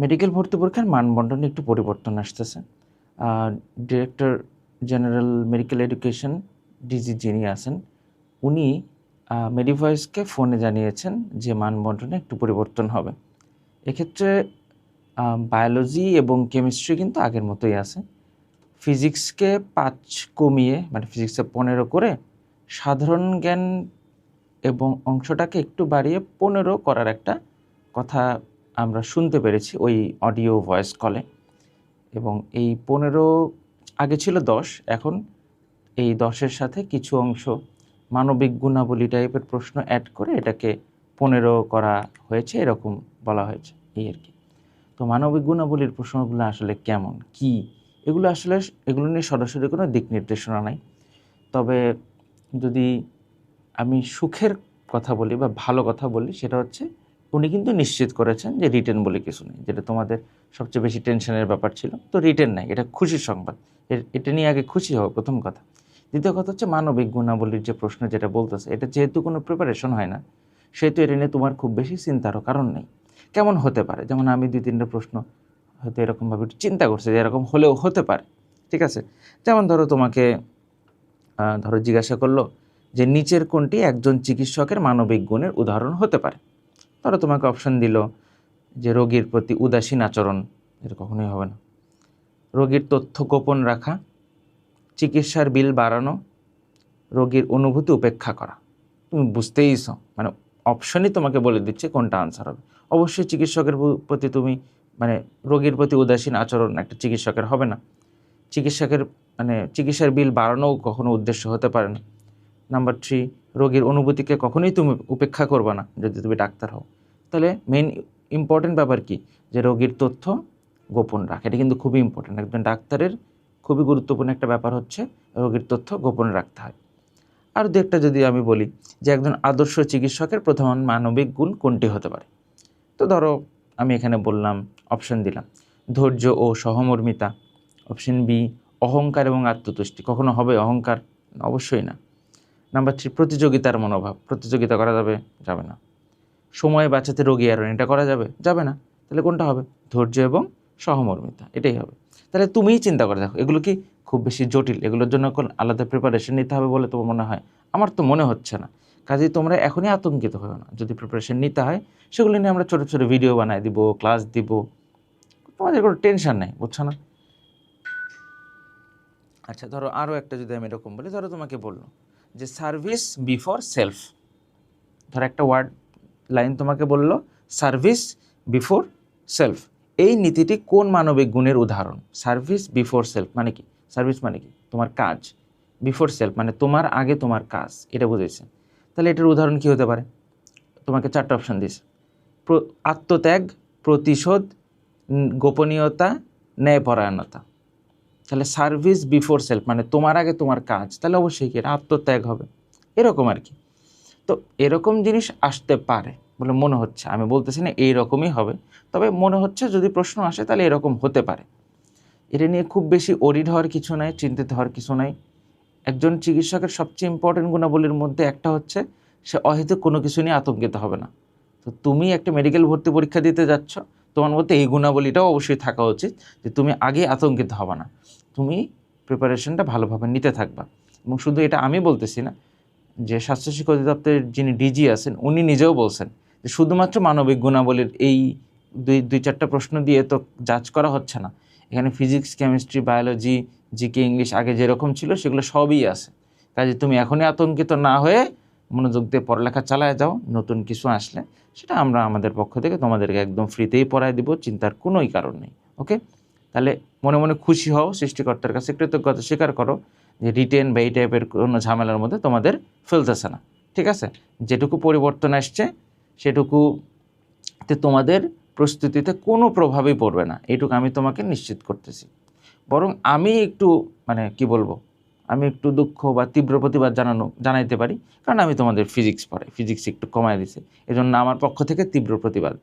Medical ভর্তি পরীক্ষার মানবন্টনে একটু পরিবর্তন আসতেছে। Director general medical education DG যিনি আছেন, উনি মেডিভয়েসকে ফোনে জানিয়েছেন যে মানবন্টনে একটু পরিবর্তন হবে। এক্ষেত্রে বায়োলজি এবং কেমিস্ট্রি কিন্তু আগের মতোই আছে। ফিজিক্সকে পাঁচ কমিয়ে মানে ফিজিক্সে পনেরো করে সাধারণ জ্ঞান এবং অংশটাকে একটু বাড়িয়ে পনেরো করার একটা কথা আমরা শুনতে পেরেছি ওই অডিও ভয়েস কলে। এবং এই পনেরো, আগে ছিল দশ, এখন এই দশের সাথে কিছু অংশ মানবিক গুণাবলী টাইপের প্রশ্ন অ্যাড করে এটাকে পনেরো করা হয়েছে, এরকম বলা হয়েছে, এই আর কি। তো মানবিক গুণাবলীর প্রশ্নগুলো আসলে কেমন, কি? এগুলো আসলে, এগুলো নিয়ে সরাসরি কোনো দিক নির্দেশনা নাই। তবে যদি আমি সুখের কথা বলি বা ভালো কথা বলি, সেটা হচ্ছে উনি কিন্তু নিশ্চিত করেছেন যে রিটেন বলে কিছু নেই, যেটা তোমাদের সবচেয়ে বেশি টেনশনের ব্যাপার ছিল। তো রিটেন নাই, এটা খুশির সংবাদ। এটা নিয়ে আগে খুশি হওয়া প্রথম কথা। দ্বিতীয় কথা হচ্ছে মানবিক গুণাবলীর যে প্রশ্ন যেটা বলতেছে, এটা যেহেতু কোনো প্রিপারেশন হয় না, সেহেতু এটা নিয়ে তোমার খুব বেশি চিন্তারও কারণ নেই। কেমন হতে পারে? যেমন আমি দুই তিনটা প্রশ্ন হয়তো এরকমভাবে একটু চিন্তা করছি যে এরকম হলেও হতে পারে, ঠিক আছে? যেমন ধরো তোমাকে ধরো জিজ্ঞাসা করল যে নিচের কোনটি একজন চিকিৎসকের মানবিক গুণের উদাহরণ হতে পারে? ধরো তোমাকে অপশন দিল যে রোগীর প্রতি উদাসীন আচরণ, এটা কখনোই হবে না। রোগীর তথ্য গোপন রাখা, চিকিৎসার বিল বাড়ানো, রোগীর অনুভূতি উপেক্ষা করা। তুমি বুঝতেই বুঝতেইছ মানে অপশনই তোমাকে বলে দিচ্ছে কোনটা আনসার হবে। অবশ্যই চিকিৎসকের প্রতি তুমি মানে রোগীর প্রতি উদাসীন আচরণ একটা চিকিৎসকের হবে না। চিকিৎসকের মানে চিকিৎসার বিল বাড়ানোও কখনো উদ্দেশ্য হতে পারে না। নাম্বার থ্রি রোগীর অনুভূতিকে কখনোই তুমি উপেক্ষা করবে না যদি তুমি ডাক্তার হও। তাহলে মেইন ইম্পর্টেন্ট ব্যাপার কি? যে রোগীর তথ্য গোপন রাখা। এটা কিন্তু খুবই ইম্পর্টেন্ট একজন ডাক্তারের খুবই গুরুত্বপূর্ণ একটা ব্যাপার হচ্ছে রোগীর তথ্য গোপন রাখতে হয়। আর দু একটা যদি আমি বলি যে একজন আদর্শ চিকিৎসকের প্রথম মানবিক গুণ কোনটি হতে পারে? তো ধরো আমি এখানে বললাম অপশন দিলাম, ধৈর্য ও সহমর্মিতা। অপশন বি অহংকার এবং আত্মতুষ্টি। কখনো হবে অহংকার? অবশ্যই না। নাম্বার থ্রি প্রতিযোগিতার মনোভাব। প্রতিযোগিতা করা যাবে যাবে না। সময় বাঁচাতে রোগী এড়ানো এটা করা যাবে যাবে না। তাহলে কোনটা হবে? ধৈর্য এবং সহমর্মিতা, এটাই হবে। তাহলে তুমিই চিন্তা করে দেখো, এগুলো কি খুব বেশি জটিল? এগুলোর জন্য কোন আলাদা প্রিপারেশন নিতে হবে বলে তোমার মনে হয়? আমার তো মনে হচ্ছে না। কাজেই তোমরা এখনই আতঙ্কিত হও না। যদি প্রিপারেশন নিতে হয়, সেগুলো নিয়ে আমরা ছোটো ছোটো ভিডিও বানাই দিব ক্লাস দিব। তোমাদের কোনো টেনশন নেই, বুঝছ না? আচ্ছা ধরো আরও একটা যদি আমি এরকম বলি, ধরো তোমাকে বলল যে সার্ভিস বিফোর সেলফ ধর একটা ওয়ার্ড লাইন তোমাকে বলল সার্ভিস বিফোর সেলফ এই নীতিটি কোন মানবিক গুণের উদাহরণ? সার্ভিস বিফোর সেলফ মানে কি? সার্ভিস মানে কি? তোমার কাজ। বিফোর সেলফ মানে তোমার আগে তোমার কাজ, এটা বুঝেছে। তাহলে এটার উদাহরণ কি হতে পারে? তোমাকে চারটা অপশন দিয়েছে। আত্মত্যাগ, প্রতিশোধ, গোপনীয়তা, ন্যায়পরায়ণতা। তাহলে সার্ভিস বিফোর সেলফ মানে তোমার আগে তোমার কাজ, তাহলে অবশ্যই কি আত্মত্যাগ হবে। এরকম আর কি। তো এরকম জিনিস আসতে পারে বলে মনে হচ্ছে। আমি বলতেছি না এইরকমই হবে, তবে মনে হচ্ছে যদি প্রশ্ন আসে তাহলে এরকম হতে পারে। এটা নিয়ে খুব বেশি অরিড হওয়ার কিছু নাই, চিন্তিত হওয়ার কিছু নাই। একজন চিকিৎসকের সবচেয়ে ইম্পর্টেন্ট গুণাবলীর মধ্যে একটা হচ্ছে, সে অহেতুক কোনো কিছু নিয়ে আতঙ্কিত হবে না। তো তুমি একটা মেডিকেল ভর্তি পরীক্ষা দিতে যাচ্ছ, তোমার মধ্যে এই গুণাবলীটাও অবশ্যই থাকা উচিত যে তুমি আগে আতঙ্কিত হবে না। তুমি প্রিপারেশনটা ভালোভাবে নিতে থাকবা। এবং শুধু এটা আমি বলতেছি না, যে স্বাস্থ্য শিক্ষা অধিদপ্তরের যিনি ডিজি আছেন, উনি নিজেও বলছেন যে শুধুমাত্র মানবিক গুণাবলীর এই দুই দুই, চারটা প্রশ্ন দিয়ে তো জাজ করা হচ্ছে না। এখানে physics chemistry biology GK English আগে যেরকম ছিল, সেগুলো সবই আছে। কাজে তুমি এখনই আতঙ্কিত না হয়ে মনোযোগ দিয়ে পড়ালেখা চালায় যাও, নতুন কিছু আসলে, সেটা আমরা আমাদের পক্ষ থেকে তোমাদেরকে একদম ফ্রিতেই পড়ায় দিব, চিন্তার কোনোই কারণ নেই ওকে তাহলে মনে মনে খুশি হও সৃষ্টিকর্তার কাছে, কৃতজ্ঞতা স্বীকার করো যে রিটেন বা এই টাইপের কোনো ঝামেলার মধ্যে তোমাদের ফেলতেছে না। ঠিক আছে? যেটুকু পরিবর্তন আসছে সেটুকুতে তোমাদের প্রস্তুতিতে কোনো প্রভাবই পড়বে না। এটুকু আমি তোমাকে নিশ্চিত করতেছি। বরং আমি একটু মানে কি বলব, আমি একটু দুঃখ বা তীব্র প্রতিবাদ জানানো, জানাইতে পারি। কারণ আমি তোমাদের ফিজিক্স পড়াই। ফিজিক্স একটু কমায় দিছে। এজন্য আমার পক্ষ থেকে তীব্র প্রতিবাদ।